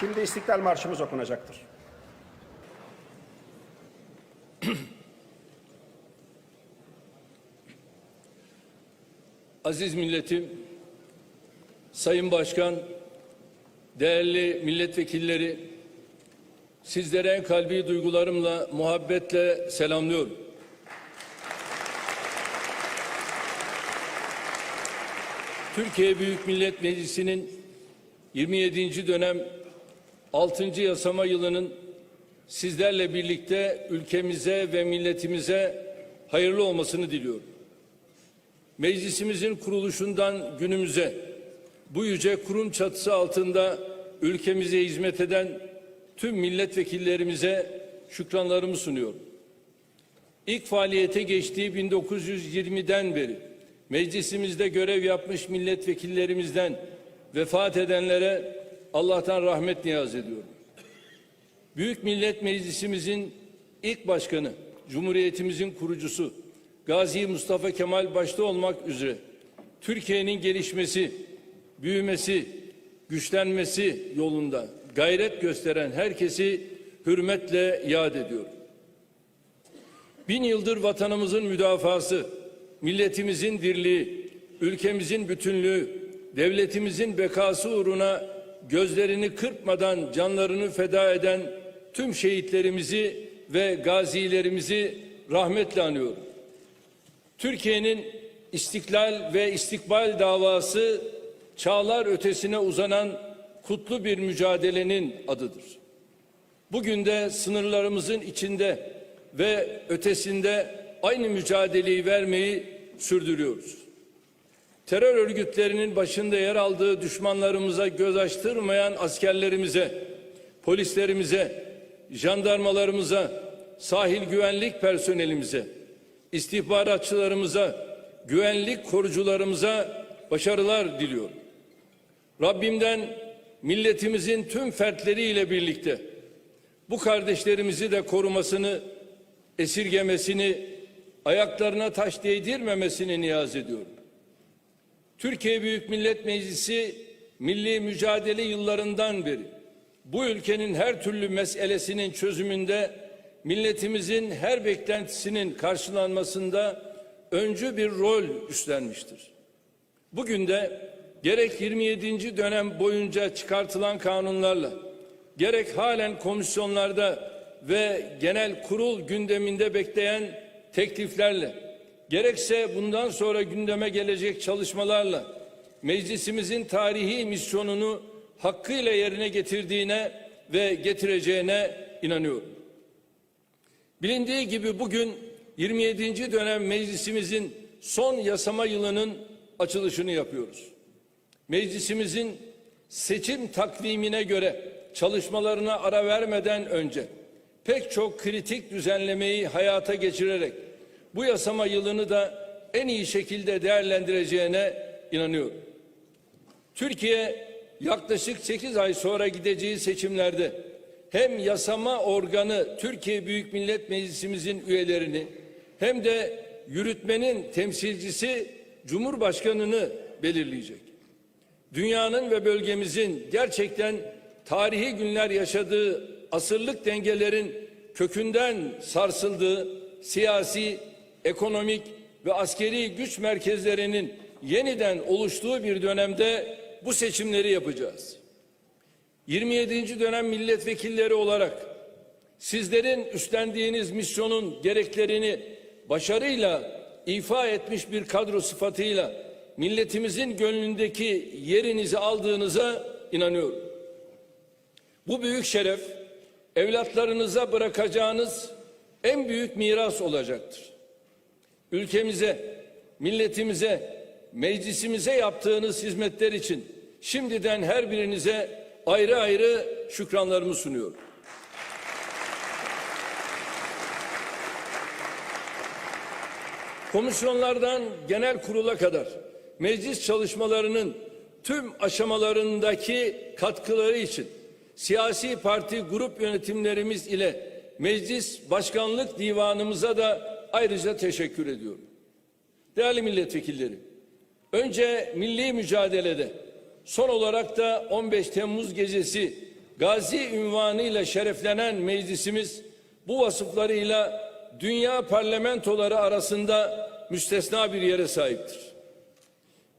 Şimdi İstiklal Marşımız okunacaktır. Aziz milletim, Sayın Başkan, değerli milletvekilleri, sizlere en kalbi duygularımla, muhabbetle selamlıyorum. Türkiye Büyük Millet Meclisi'nin 27. dönem 6. yasama yılının sizlerle birlikte ülkemize ve milletimize hayırlı olmasını diliyorum. Meclisimizin kuruluşundan günümüze bu yüce kurum çatısı altında ülkemize hizmet eden tüm milletvekillerimize şükranlarımı sunuyorum. İlk faaliyete geçtiği 1920'den beri meclisimizde görev yapmış milletvekillerimizden vefat edenlere Allah'tan rahmet niyaz ediyorum. Büyük Millet Meclisimizin ilk başkanı, Cumhuriyetimizin kurucusu Gazi Mustafa Kemal başta olmak üzere Türkiye'nin gelişmesi, büyümesi, güçlenmesi yolunda gayret gösteren herkesi hürmetle yad ediyorum. Bin yıldır vatanımızın müdafası, milletimizin dirliği, ülkemizin bütünlüğü, devletimizin bekası uğruna gözlerini kırpmadan canlarını feda eden tüm şehitlerimizi ve gazilerimizi rahmetle anıyorum. Türkiye'nin istiklal ve istikbal davası çağlar ötesine uzanan kutlu bir mücadelenin adıdır. Bugün de sınırlarımızın içinde ve ötesinde aynı mücadeleyi vermeyi sürdürüyoruz. Terör örgütlerinin başında yer aldığı düşmanlarımıza göz açtırmayan askerlerimize, polislerimize, jandarmalarımıza, sahil güvenlik personelimize, istihbaratçılarımıza, güvenlik korucularımıza başarılar diliyorum. Rabbimden milletimizin tüm fertleriyle birlikte bu kardeşlerimizi de korumasını, esirgemesini, ayaklarına taş değdirmemesini niyaz ediyorum. Türkiye Büyük Millet Meclisi milli mücadele yıllarından beri bu ülkenin her türlü meselesinin çözümünde milletimizin her beklentisinin karşılanmasında öncü bir rol üstlenmiştir. Bugün de gerek 27. dönem boyunca çıkartılan kanunlarla gerek halen komisyonlarda ve genel kurul gündeminde bekleyen tekliflerle gerekse bundan sonra gündeme gelecek çalışmalarla meclisimizin tarihi misyonunu hakkıyla yerine getirdiğine ve getireceğine inanıyorum. Bilindiği gibi bugün 27. dönem meclisimizin son yasama yılının açılışını yapıyoruz. Meclisimizin seçim takvimine göre çalışmalarına ara vermeden önce pek çok kritik düzenlemeyi hayata geçirerek bu yasama yılını da en iyi şekilde değerlendireceğine inanıyorum. Türkiye yaklaşık 8 ay sonra gideceği seçimlerde hem yasama organı Türkiye Büyük Millet Meclisimizin üyelerini hem de yürütmenin temsilcisi Cumhurbaşkanını belirleyecek. Dünyanın ve bölgemizin gerçekten tarihi günler yaşadığı asırlık dengelerin kökünden sarsıldığı siyasi, ekonomik ve askeri güç merkezlerinin yeniden oluştuğu bir dönemde bu seçimleri yapacağız. 27. dönem milletvekilleri olarak sizlerin üstlendiğiniz misyonun gereklerini başarıyla ifa etmiş bir kadro sıfatıyla milletimizin gönlündeki yerinizi aldığınıza inanıyorum. Bu büyük şeref evlatlarınıza bırakacağınız en büyük miras olacaktır. Ülkemize, milletimize, meclisimize yaptığınız hizmetler için şimdiden her birinize ayrı ayrı şükranlarımı sunuyorum. Komisyonlardan genel kurula kadar meclis çalışmalarının tüm aşamalarındaki katkıları için siyasi parti grup yönetimlerimiz ile meclis başkanlık divanımıza da ayrıca teşekkür ediyorum. Değerli milletvekilleri, önce milli mücadelede, son olarak da 15 Temmuz gecesi gazi ünvanıyla şereflenen meclisimiz bu vasıflarıyla dünya parlamentoları arasında müstesna bir yere sahiptir.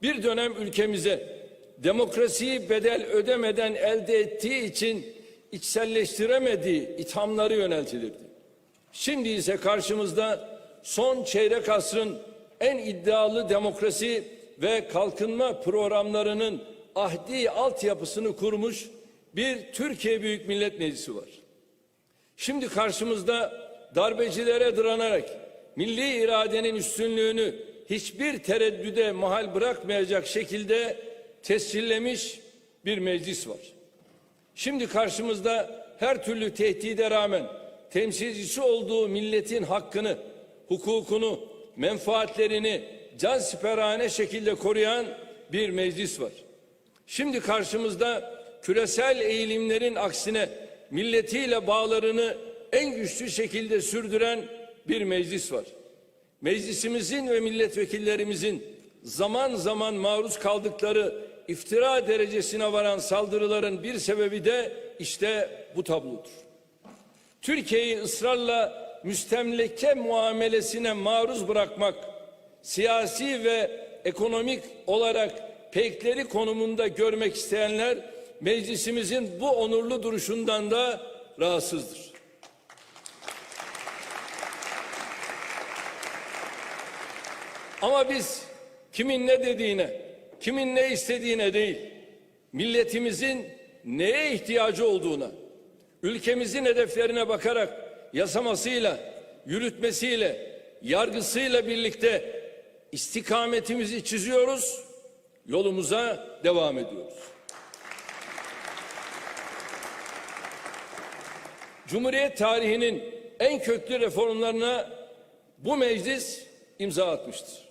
Bir dönem ülkemize demokrasiyi bedel ödemeden elde ettiği için içselleştiremediği ithamları yöneltilirdi. Şimdi ise karşımızda son çeyrek asrın en iddialı demokrasi ve kalkınma programlarının ahdi altyapısını kurmuş bir Türkiye Büyük Millet Meclisi var. Şimdi karşımızda darbecilere diranarak milli iradenin üstünlüğünü hiçbir tereddüde mahal bırakmayacak şekilde tescillemiş bir meclis var. Şimdi karşımızda her türlü tehdide rağmen temsilcisi olduğu milletin hakkını, hukukunu, menfaatlerini cansiperane şekilde koruyan bir meclis var. Şimdi karşımızda küresel eğilimlerin aksine milletiyle bağlarını en güçlü şekilde sürdüren bir meclis var. Meclisimizin ve milletvekillerimizin zaman zaman maruz kaldıkları iftira derecesine varan saldırıların bir sebebi de işte bu tablodur. Türkiye'yi ısrarla müstemleke muamelesine maruz bırakmak, siyasi ve ekonomik olarak pekleri konumunda görmek isteyenler meclisimizin bu onurlu duruşundan da rahatsızdır. Ama biz kimin ne dediğine, kimin ne istediğine değil, milletimizin neye ihtiyacı olduğuna, ülkemizin hedeflerine bakarak yasamasıyla, yürütmesiyle, yargısıyla birlikte istikametimizi çiziyoruz, yolumuza devam ediyoruz. Cumhuriyet tarihinin en köklü reformlarına bu meclis imza atmıştır.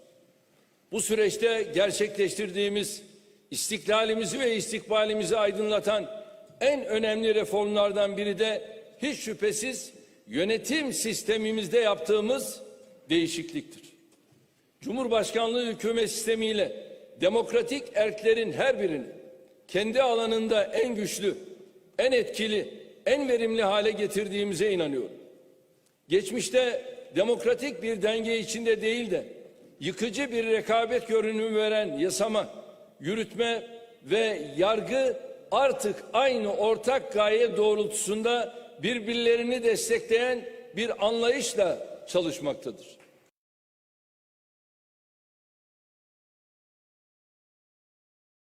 Bu süreçte gerçekleştirdiğimiz istiklalimizi ve istikbalimizi aydınlatan en önemli reformlardan biri de hiç şüphesiz yönetim sistemimizde yaptığımız değişikliktir. Cumhurbaşkanlığı hükümet sistemiyle demokratik erklerin her birini kendi alanında en güçlü, en etkili, en verimli hale getirdiğimize inanıyorum. Geçmişte demokratik bir denge içinde değil de yıkıcı bir rekabet görünümü veren yasama, yürütme ve yargı artık aynı ortak gaye doğrultusunda birbirlerini destekleyen bir anlayışla çalışmaktadır.